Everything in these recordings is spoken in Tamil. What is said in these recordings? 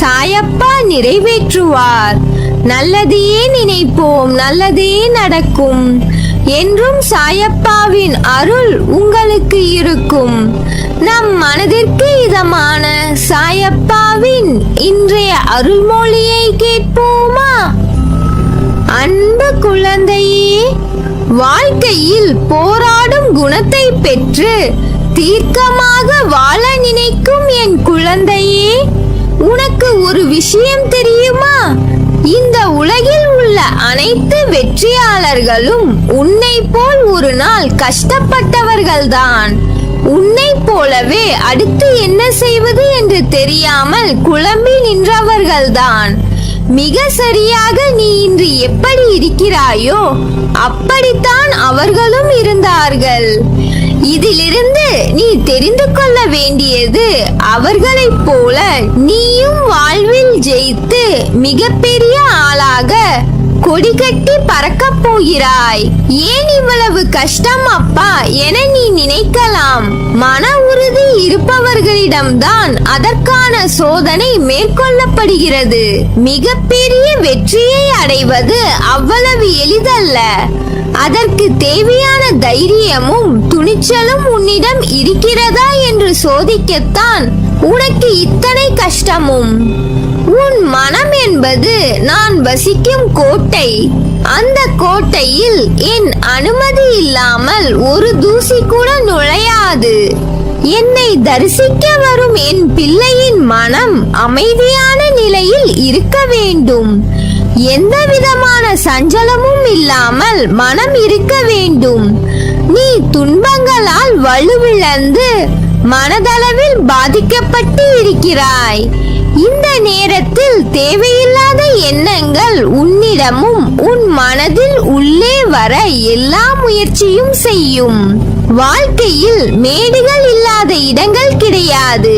சாயப்பா நிறைவேற்றுவார். நல்லதையே நினைப்போம் நல்லதே நடக்கும். என்றும் சாயப்பாவின் அருள் உங்களுக்கு இருக்கும். நம் மனதிற்கு இதமான சாயப்பாவின் இன்றைய அருள்மொழியை கேட்போமா? அன்பு குழந்தையே வாழ்க்கையில் போராடும் குணத்தை பெற்று தீர்க்கமாக வாழ நினைக்கும் என் குழந்தையே உனக்கு ஒரு விஷயம் தெரியுமா? இந்த உலகில் உள்ள அனைத்து வெற்றியாளர்களும் உன்னை போல் ஒரு நாள் கஷ்டப்பட்டவர்கள்தான். உன்னை போலவே அடுத்து என்ன செய்வது என்று தெரியாமல் குழம்பி நின்றவர்கள்தான். மிக சரியாக நீ இன்று எப்படி இருக்கிறாயோ அப்படித்தான் அவர்களும் இருந்தார்கள். இதிலிருந்து நீ தெரிந்து கொள்ள வேண்டியது அவர்களைப் போல நீயும் வாழ்வில் ஜெயித்து மிகப்பெரிய ஆளாக கொடி கட்டி பறக்கப் போகிறாய். ஏன் இவ்வளவு கஷ்டம் அப்பா? என நீ நினைக்கலாம். மன உறுதி இருப்பவர்களிடம்தான் அதற்கான சோதனை மேற்கொள்ளப்படுகிறது. மிகப்பெரிய வெற்றியை அடைவது அவ்வளவு எளிதல்ல. அதற்கு தேவையான தைரியமும் துணிச்சலும் உன்னிடம் இருக்கிறதா என்று சோதிக்கத்தான் உனக்கு இத்தனை கஷ்டமும். உன் மனம் என்பது நான் வசிக்கும் கோட்டை. அந்த கோட்டையில் என் அனுமதி இல்லாமல் ஒரு தூசி கூட நுழையாது. என்னை தரிசிக்க வரும் என் பிள்ளையின் மனம் அமைதியான நிலையில் இருக்க வேண்டும். எந்த விதமான சஞ்சலமும் இல்லாமல் மனம் இருக்க வேண்டும். நீ துன்பங்களால் வலுவிழந்து மனதளவில் பாதிக்கப்பட்டு இருக்கிறாய். இந்த நேரத்தில் தேவையில்லாத எண்ணங்கள் உன்னிடமும் உன் மனதில் உள்ளே வர எல்லா முயற்சியும் செய்யும். வாழ்க்கையில் மேடுகள் இல்லாத இடங்கள் கிடையாது.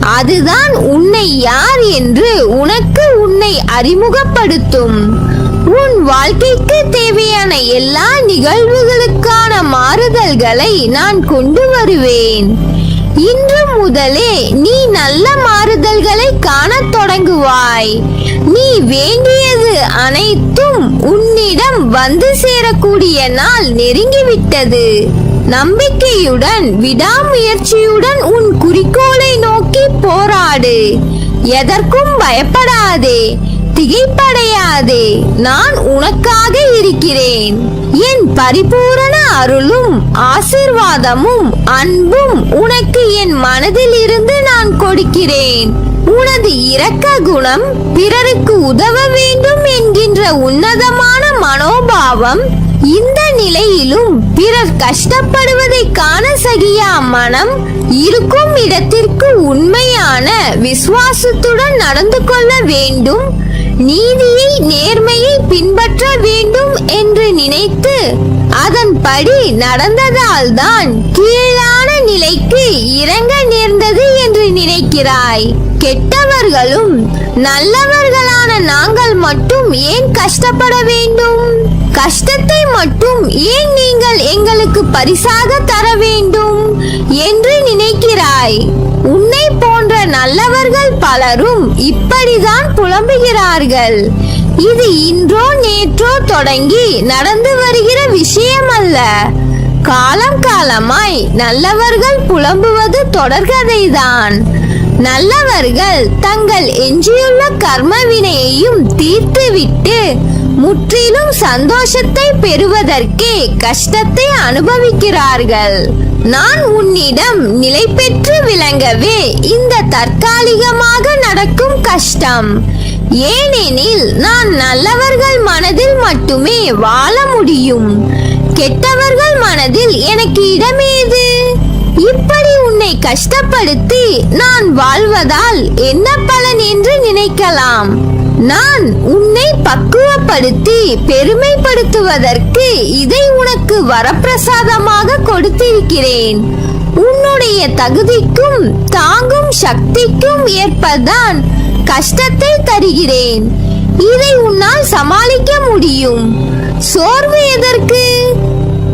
அதுதான் உன்னை யார் என்று உனக்கு உன்னை அறிமுகப்படுத்தும். உன் வாழ்க்கைக்கு தேவையான எல்லா நிகழ்வுகளுக்கான மாறுதல்களை நான் கொண்டு வருவேன். இன்று முதலே நீ நல்ல மாறுதல்களை காணத் தொடங்குவாய். நீ வேண்டியது அனைத்தும் உன்னிடம் வந்து சேரக்கூடிய நாள் நெருங்கிவிட்டது. நம்பிக்கையுடன் விடாமுயற்சியுடன் உன் குறிக்கோளை நோக்கி போராடு. எதற்கும் பயப்படாதே திகைப்படையாதே நான் உனக்காக இருக்கிறேன். என் பரிபூரண அருளும் ஆசிர்வாதமும் அன்பும் உனக்கு மனதிலிருந்து நான் கொடுக்கிறேன். உனது இரக்க குணம் பிறருக்கு உதவ வேண்டும் என்கின்ற உன்னதமான மனோபாவம் இந்த நிலையிலும் பிறர் கஷ்டப்படுவதை காண சகியா மனம் இருக்கும் இடத்திற்கு உண்மை மீதான விசுவாசத்துடன் நடந்து கொள்ள வேண்டும் நீதியை நேர்மையை பின்பற்ற வேண்டும் என்று நினைத்து அதன்படி நடந்ததால்தான் கீழான நிலைக்கு இறங்க நேர்ந்தது என்று நினைக்கிறாய். கெட்டவர்களும் நல்லவர்களான நாங்கள் மட்டும் ஏன் கஷ்டப்பட வேண்டும்? கஷ்டத்தை மட்டும் ஏன் நீங்கள் எங்களுக்கு பரிசாக தர வேண்டும்? என்று நினைக்கிறாய். உன்னை போன்ற நல்லவர்கள் பலரும் இப்படிதான் புலம்புகிறார்கள். இது இன்றோ நேற்றோ தொடங்கி நடந்து வருகிற விஷயம் அல்ல காலம் காலமாய் நல்லவர்கள் புலம்புவது தொடர்கதைதான். நல்லவர்கள் தங்கள் எஞ்சியுள்ள கர்ம வினையையும் தீர்த்துவிட்டு முற்றிலும் சந்தோஷத்தை பெறுவதற்கே கஷ்டத்தை அனுபவிக்கிறார்கள். நான் உன்னிடம் நிலை பெற்று விளங்கவே இந்த தற்காலிகமாக நடக்கும் கஷ்டம். ஏனெனில் நான் நல்லவர்கள் மனதில் மட்டுமே வாழ முடியும். கெட்டவர்கள் மனதில் எனக்கு இடமேது? இப்படி உன்னை கஷ்டப்படுத்தி நான் வாழ்வதால் என்ன பலன் என்று நினைக்கலாம்? நான் உன்னை பக்குவப்படுத்தி பெருமைப்படுத்துவதற்கு இதை உனக்கு வரப்பிரசாதமாக கொடுத்திருக்கிறேன். உன்னுடைய தகுதிக்கும் தாங்கும் சக்திக்கும் ஏற்பதான் கஷ்டத்தை தருகிறேன். இதை உன்னால் சமாளிக்க முடியும். சோர்வு எதற்கு?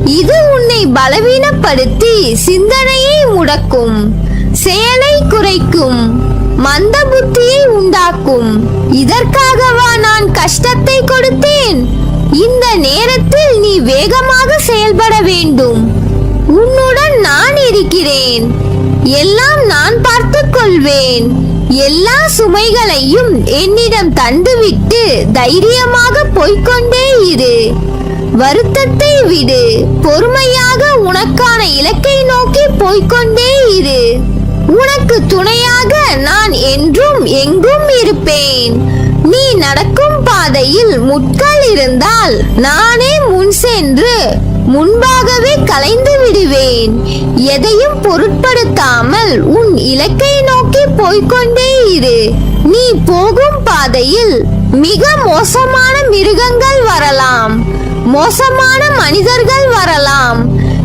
இது உன்னை பலவீனப்படுத்தி சிந்தனையை முடக்கும் செயலை குறைக்கும். மந்த புத்தியை உண்டாக்கும். இதற்காகவா நான் கஷ்டத்தை கொடுத்தேன்? இந்த நேரத்தில் நீ வேகமாக செயல்பட வேண்டும். உன்னுடன் நான் இருக்கிறேன். எல்லாம் நான் பார்த்துக் கொள்வேன். எல்லா சுமைகளையும் என்னிடம் தந்துவிட்டு தைரியமாக போய்கொண்டே இரு. வருத்தத்தை விடு. பொறுமையாக உனக்கான இலக்கை நோக்கி போய்க்கொண்டே இரு. உனக்கு துணையாக நான் என்றும் எங்கும் இருப்பேன். நீ நடக்கும் பாதையில் முட்கள் இருந்தால் நானே முன் சென்று முன்பாகவே கலைந்து விடுவேன். எதையும் பொருட்படுத்தாமல் உன் இலக்கை நோக்கி போய்கொண்டே இரு. நீ போகும் பாதையில் மிக மோசமான மிருகங்கள் வரலாம். மோசமான மனிதர்கள் வரலாம்.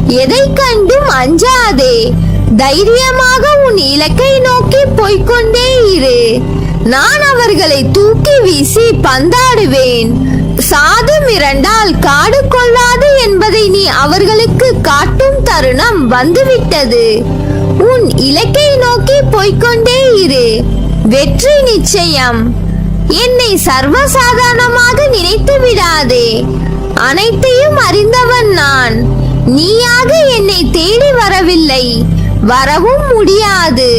எதை கண்டும் அஞ்சாதே. தைரியமாக உன் இலக்கை நோக்கி போய்கொண்டே இரு. நான் அவர்களை தூக்கி வீசி பந்தாடுவேன். சாது மிரண்டால் காடு கொள்ளாது என்பதை நீ அவர்களுக்கு காட்டும் தருணம் வந்துவிட்டது. உன் இலக்கை நோக்கி போய்கொண்டே இரு. வெற்றி நிச்சயம். என்னை சர்வசாதாரணமாக நினைத்து விடாதே. அனைத்தையும் அறிந்தவன் நான். நீயாக என்னை தேடி வரவில்லை. வரவும் முடியாது.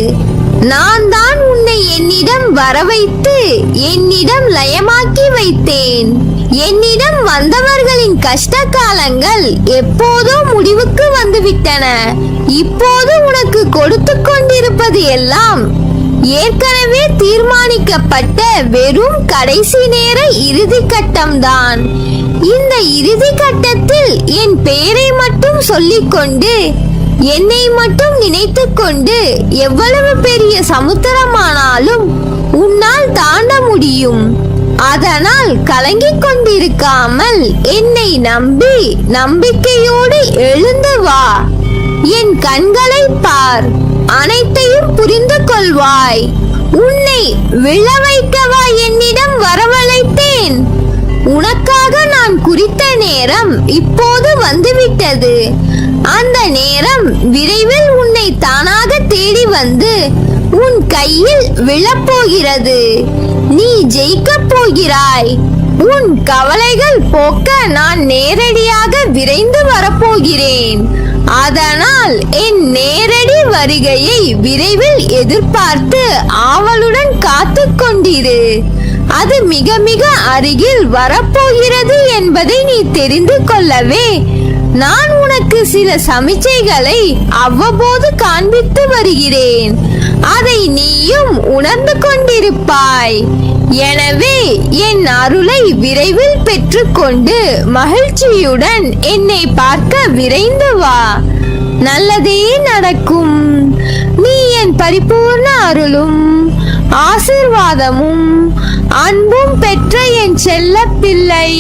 நான் தான் உன்னை என்னிடம் வரவைத்து என்னிடம் லயமாக்கி வைத்தேன். என்னிடம் வந்தவர்களின் கஷ்ட காலங்கள் எப்போதோ முடிவுக்கு வந்துவிட்டன. இப்போது உனக்கு கொடுத்து கொண்டிருப்பது எல்லாம் ஏற்கனவே தீர்மானிக்கப்பட்ட வெறும் கடைசி நேர இறுதி கட்டம்தான். இந்த இறுதி கட்டத்தில் என் பெயரை மட்டும் சொல்லிக்கொண்டு என்னை மட்டும் நினைத்து கொண்டு எவ்வளவு பெரிய சமுத்திரமானாலும் உன்னால் தாண்ட முடியும். அதனால் கலங்கிக் கொண்டிருக்காமல் என்னை நம்பி நம்பிக்கையோடு எழுந்து வா. என் கண்களை பார். அனைத்தையும் புரிந்து கொள்வாய். உன்னை விழ வைக்கவா என்னிடம் வரவழைத்தேன். உனக்காக நான் குறித்த நேரம் இப்போது வந்துவிட்டது. அந்த நேரம் விரைவில் உன்னை தானாக தேடி வந்து உன் கையில் விழப்போகிறது. நீ ஜெயிக்கப் போகிறாய். உன் கவலைகள் போக்க நான் நேரடியாக விரைந்து வரப்போகிறேன். அதனால் என் நேரடி வருகையை விரைவில் எதிர்பார்த்து ஆவலுடன் காத்து கொண்டிரு. அது மிக மிக அருகில் வரப்போகிறது என்பதை நீ தெரிந்து கொள்ளவே. நான் உனக்கு சில சமிச்சைகளை அவ்வப்போது காண்பித்து வருகிறேன். அதை நீயும் உணர்ந்து கொண்டிருப்பாய். எனவே என் அருளை விரைவில் பெற்றுக்கொண்டு மகிழ்ச்சியுடன் என்னை பார்க்க விரைந்து வா. நல்லதே நடக்கும். நீ என் பரிபூர்ண அருளும் ஆசிர்வாதமும் அன்பும் பெற்ற என் செல்ல பிள்ளை